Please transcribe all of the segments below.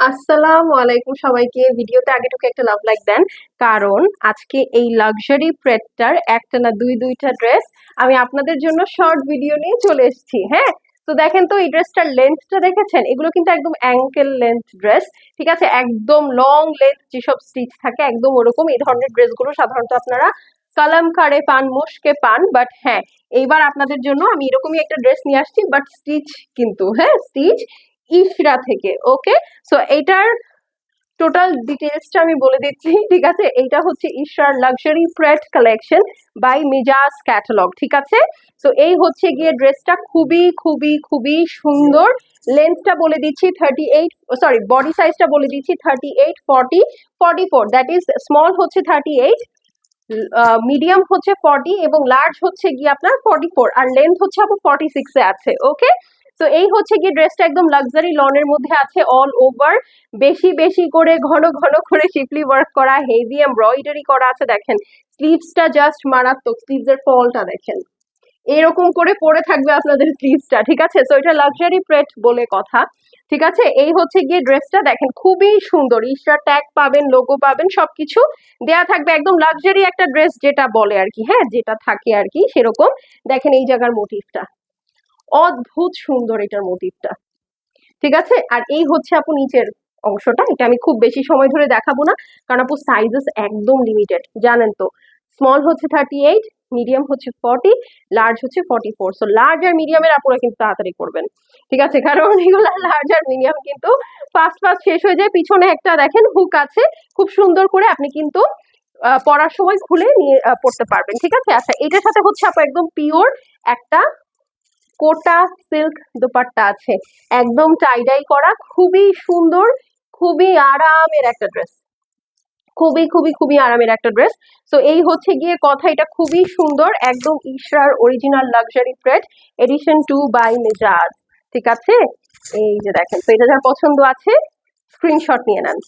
আসসালামু আলাইকুম সবাইকে। ভিডিওতে আগে ঢুকে একটা লাভ লাইক দেন। কারণ আজকে এই লাক্সারি প্রেটটার একটা না দুই, দুইটা ড্রেস আমি আপনাদের জন্য শর্ট ভিডিও নিয়ে চলে এসেছি হ্যাঁ? তো দেখেন তো, এই ড্রেসটার লেন্থটা দেখেছেন? এগুলো কিন্তু একদম অ্যাঙ্কেল লেন্থ ড্রেস ঠিক আছে? একদম লং লেন্থ যেসব স্টিচ থাকে, একদম ওরকম। এই ধরনের ড্রেসগুলো সাধারণত আপনারা কালামকারে পান মুশকে পান বাট হ্যাঁ এইবার আপনাদের জন্য আমি এরকমই একটা ড্রেস নিয়ে আসছি বাট স্টিচ কিন্তু হ্যাঁ? স্টিচ ইশরা থেকে ওকে সো এইটার টোটাল ডিটেলসটা আমি বলে দিচ্ছি, ঠিক আছে? এইটা হচ্ছে ইশরার luxury pret collection by Mizaj catalogue ঠিক আছে? সো এই হচ্ছে গিয়ে ড্রেসটা খুবই খুবই খুবই সুন্দর। লেন্থটা বলে দিচ্ছি থার্টি এইট সরি বডি সাইজটা বলে দিচ্ছি thirty eight forty forty four that is small হচ্ছে থার্টি এইট মিডিয়াম হচ্ছে ফর্টি এবং লার্জ হচ্ছে গিয়ে আপনার ফর্টি ফোর আর লেন্থ হচ্ছে আপনার ফর্টি সিক্সে আছে ওকে তো এই হচ্ছে গিয়ে ড্রেসটা একদম লাক্সারি লনের মধ্যে আছে অল ওভার বেশি বেশি করে, ঘন ঘন করে শিপলি ওয়ার্ক করা হেভি এমব্রয়ডারি করা আছে, দেখেন। স্লিভসটা জাস্ট মারাত্মক স্লিভস এর ফলটা দেখেন। এরকম করে পরে থাকবে আপনাদের স্লিভসটা ঠিক আছে? সো এটা লাক্সারি প্রেট বলে কথা, ঠিক আছে? এই হচ্ছে গিয়ে ড্রেসটা দেখেন, খুবই সুন্দর। ইস্টার ট্যাগ পাবেন লোগো পাবেন, সবকিছু দেয়া থাকবে। একদম লাক্সারি একটা ড্রেস যেটা বলে আর কি হ্যাঁ? যেটা থাকে আর কি, সেরকম। দেখেন এই জায়গার মোটিভটা অদ্ভুত সুন্দর এটার মোটিভটা ঠিক আছে? আর এই হচ্ছে আপু নিচের অংশটা। এটা আমি খুব বেশি সময় ধরে দেখাবো না, কারণ আপু সাইজেস একদম লিমিটেড জানেন তো? স্মল হচ্ছে থার্টি এইট মিডিয়াম হচ্ছে ফর্টি লার্জ হচ্ছে ফর্টি ফোর সো লার্জ আর মিডিয়ামের আপুরা কিন্তু তাড়াতাড়ি করবেন। ঠিক আছে? কারণ এগুলো লার্জ আর মিডিয়াম কিন্তু ফাস্ট ফাস্ট শেষ হয়ে যায়। পিছনে একটা দেখেন হুক আছে। খুব সুন্দর করে আপনি কিন্তু পড়ার সময় খুলে নিয়ে পড়তে পারবেন। ঠিক আছে? আচ্ছা এটার সাথে হচ্ছে আপু একদম পিওর একটা কোটা সিল্ক দোপাট্টা আছে। একদম টাইডাই করা, খুবই সুন্দর, খুবই আরামের একটা ড্রেস খুবই খুবই খুবই আরামের একটা ড্রেস তো এই হচ্ছে গিয়ে কথা, এটা খুবই সুন্দর, একদম ইশরার original luxury pret edition two by Mizaj ঠিক আছে? এই যে দেখেন, তো এটা যার পছন্দ আছে স্ক্রিনশট নিয়ে নেন।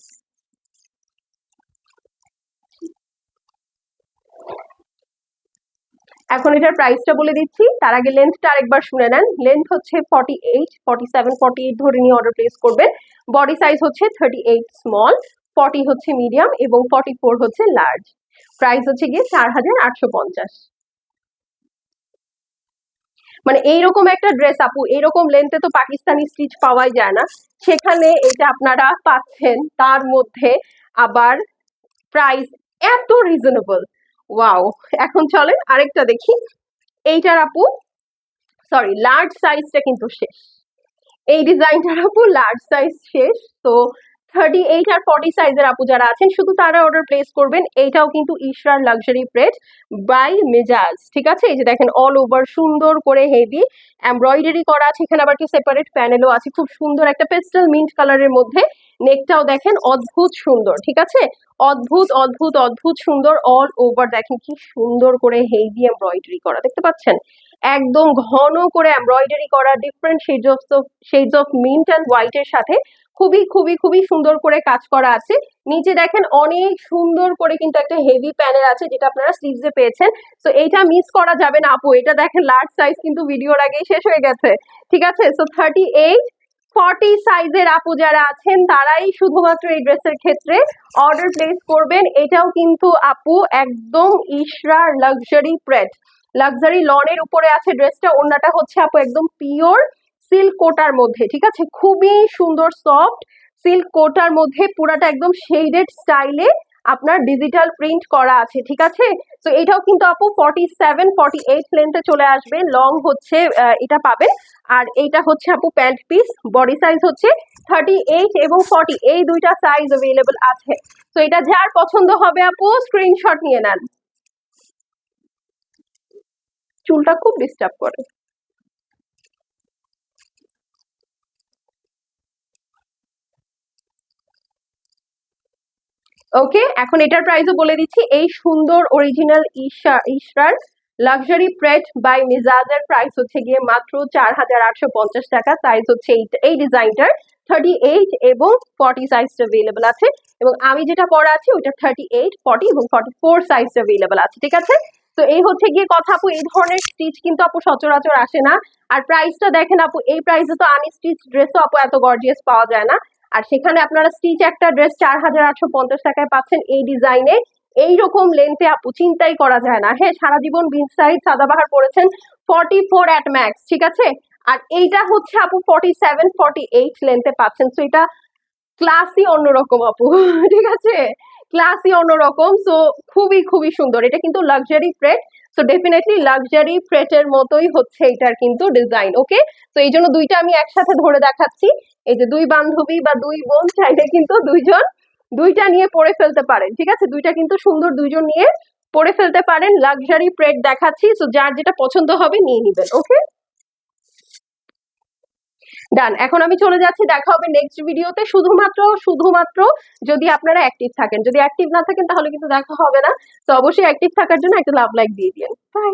এখন এটার প্রাইসটা বলে দিচ্ছি। তার আগে লেন্থটা আরেকবার শুনে নেন। লেন্থ হচ্ছে forty eight forty seven forty eight ধরে নিয়ে অর্ডার প্লেস করবেন। বডি সাইজ হচ্ছে থার্টি এইট স্মল ফর্টি হচ্ছে মিডিয়াম এবং ফর্টি ফোর হচ্ছে লার্জ প্রাইস হচ্ছে গিয়ে চার হাজার আটশো পঞ্চাশ। মানে এইরকম একটা ড্রেস আপু এরকম লেন্থে তো পাকিস্তানি স্টিচ পাওয়াই যায় না। সেখানে এটা আপনারা পাচ্ছেন, তার মধ্যে আবার প্রাইস এত রিজনেবল ওয়াও এখন চলেন আরেকটা দেখি। এইটার আপু সরি লার্জ সাইজটা কিন্তু শেষ। এই ডিজাইনটার আপু লার্জ সাইজ শেষ, তো থার্টি এইট আর ফর্টি সাইজের আপু যারা আছেন, শুধু তারা অর্ডার প্লেস করবেন। এইটাও কিন্তু ইশরার লাক্সারি প্রেট বাই মেজাজ ঠিক আছে? এই যে দেখেন অল ওভার সুন্দর করে হেভি এমব্রয়ডারি করা আছে, এখানে আবার কি সেপারেট প্যানেলও আছে, খুব সুন্দর একটা পেস্টেল মিন্ট কালারের মধ্যে। নেকটাও দেখেন, অদ্ভুত সুন্দর, ঠিক আছে? অদ্ভুত অদ্ভুত অদ্ভুত সুন্দর অল ওভার দেখেন কি সুন্দর করে হেভি এমব্রয়ডারি করা, দেখতে পাচ্ছেন? একদম ঘন করে এমব্রয়ডারি করা different shades of shades of mint and হোয়াইটের সাথে খুবই খুবই খুবই সুন্দর করে কাজ করা আছে। নিচে দেখেন অনেক সুন্দর করে কিন্তু একটা হেভি প্যানেল আছে যেটা আপনারা স্লিভসে পেয়েছেন। তো এইটা মিস করা যাবে না আপু। এটা দেখেন লার্জ সাইজ কিন্তু ভিডিওর আগেই শেষ হয়ে গেছে। ঠিক আছে? সো থার্টি এইট ফর্টি সাইজের আপু যারা আছেন, তারাই শুধুমাত্র এই ড্রেসের ক্ষেত্রে অর্ডার প্লেস করবেন। এটাও কিন্তু আপু একদম ইশরা লাক্সারি প্রেট লাক্সারি লনের উপরে আছে ড্রেসটা। ওনাটা হচ্ছে আপু একদম পিওর সিল্ক কোটার মধ্যে, ঠিক আছে? খুবই সুন্দর, সফট সিল্ক কোটার মধ্যে পুরাটা একদম শেডেড স্টাইলে আপনার ডিজিটাল প্রিন্ট করা আছে, ঠিক আছে? তো এটাও কিন্তু আপু ফর্টি সেভেন ফর্টি এইট লেন্থে চলে আসবে। লং হচ্ছে এটা পাবেন। আর এইটা হচ্ছে আপু প্যান্ট পিস বডি সাইজ হচ্ছে থার্টি এইট এবং ফর্টি এই দুইটা সাইজ অ্যাভেলেবল আছে। তো এটা যার পছন্দ হবে আপু স্ক্রিনশট নিয়ে নেন। চুলটা খুব ডিস্টার্ব করে। ওকে এখন এটার প্রাইসও বলে দিচ্ছি। এই সুন্দর অরিজিনাল ইশা ইশরার লাক্সারি প্রেট বাই মিজাজের প্রাইস হচ্ছে গিয়ে মাত্র চার হাজার আটশো পঞ্চাশ টাকা। সাইজ হচ্ছে এই ডিজাইনটার থার্টি এইট এবং ফর্টি সাইজটা অ্যাভেলেবল আছে। এবং আমি যেটা পরা আছি ওইটা থার্টি এইট ফর্টি এবং ফর্টি ফোর সাইজটা অ্যাভেলেবল আছে, ঠিক আছে? তো এই হচ্ছে গিয়ে কথা আপু, এই ধরনের স্টিচ কিন্তু আপু সচরাচর আসে না। আর প্রাইসটা দেখেন আপু, এই প্রাইসে তো আনস্টিচ ড্রেসও আপু এত গর্জিয়াস পাওয়া যায় না। আর সেখানে আপনারা স্টিচ একটা ড্রেস চার হাজার আটশো পঞ্চাশ টাকায় পাচ্ছেন এই ডিজাইনে এই রকম লেন্থে আপু চিন্তাই করা যায় না। হ্যাঁ সারা জীবন বিন সাইড সাদাবাহার পড়েছেন ফর্টি ফোর অ্যাট ম্যাক্স ঠিক আছে? আর এইটা হচ্ছে আপু ফর্টি সেভেন ফর্টি এইট লেন্থে পাচ্ছেন। তো এটা ক্লাসই অন্যরকম আপু, ঠিক আছে? ক্লাসই অন্যরকম সো খুবই খুবই সুন্দর। এটা কিন্তু luxury pret so definitely luxury প্রেটের মতোই হচ্ছে এটার কিন্তু ডিজাইন ওকে তো এই জন্য দুইটা আমি একসাথে ধরে দেখাচ্ছি। এই যে দুই বান্ধবী বা দুই বোন চাইলে কিন্তু দুইজন, দুইটা নিয়ে পরে ফেলতে পারেন, ঠিক আছে? দুইটা কিন্তু সুন্দর দুইজন নিয়ে পরে ফেলতে পারেন। লাক্সারি প্রেট দেখাচ্ছি সো যার যেটা পছন্দ হবে নিয়ে নিবেন ওকে ডান এখন আমি চলে যাচ্ছি, দেখা হবে নেক্সট ভিডিওতে শুধুমাত্র শুধুমাত্র যদি আপনারা অ্যাক্টিভ থাকেন। যদি অ্যাক্টিভ না থাকেন, তাহলে কিন্তু দেখা হবে না। তো অবশ্যই অ্যাক্টিভ থাকার জন্য একটা লাভ লাইক দিয়ে দিন বাই